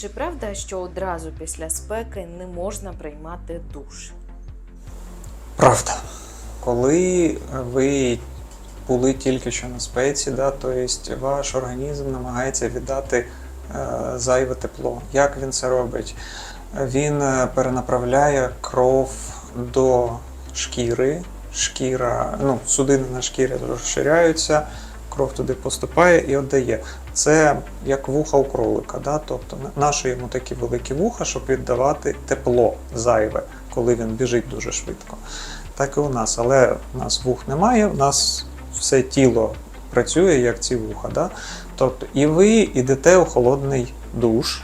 Чи правда, що одразу після спеки не можна приймати душ? Правда. Коли ви були тільки що на спеці, да, то есть ваш організм намагається віддати е, зайве тепло. Як він це робить? Він е, перенаправляє кров до шкіри. Шкіра, ну, судини на шкірі розширяються, кров туди поступає і віддає. Це як вуха у кролика. Да? Тобто на- наші йому такі великі вуха, щоб віддавати тепло зайве, коли він біжить дуже швидко. Так і у нас, але у нас вух немає, у нас все тіло працює як ці вуха. Да? Тобто, і ви йдете у холодний душ.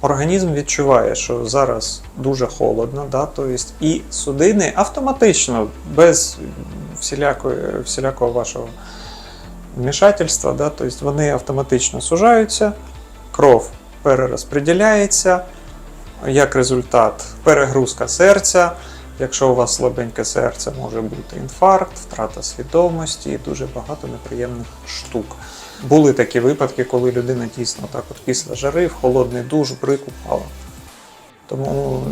Організм відчуває, що зараз дуже холодно, да? тобто, і судини автоматично, без всілякої, всілякого вашого вмішательства, да? тобто вони автоматично сужаються, кров перерозподіляється, як результат перегрузка серця. Якщо у вас слабеньке серце, може бути інфаркт, втрата свідомості і дуже багато неприємних штук. Були такі випадки, коли людина дійсно так от після жари в холодний душ брик упала. Тому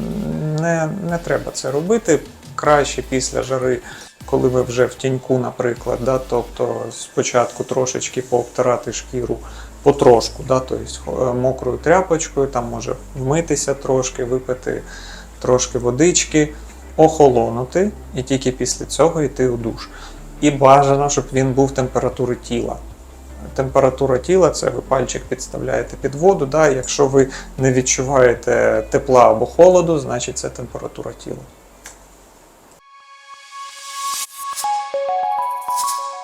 не, не треба це робити. Краще після жари, коли ви вже в тіньку, наприклад, да, тобто спочатку трошечки пообтирати шкіру потрошку, да, тобто мокрою тряпочкою, там може вмитися трошки, випити трошки водички, охолонути і тільки після цього йти у душ. І бажано, щоб він був температури тіла. Температура тіла це ви пальчик підставляєте під воду. Да? Якщо ви не відчуваєте тепла або холоду, значить це температура тіла. you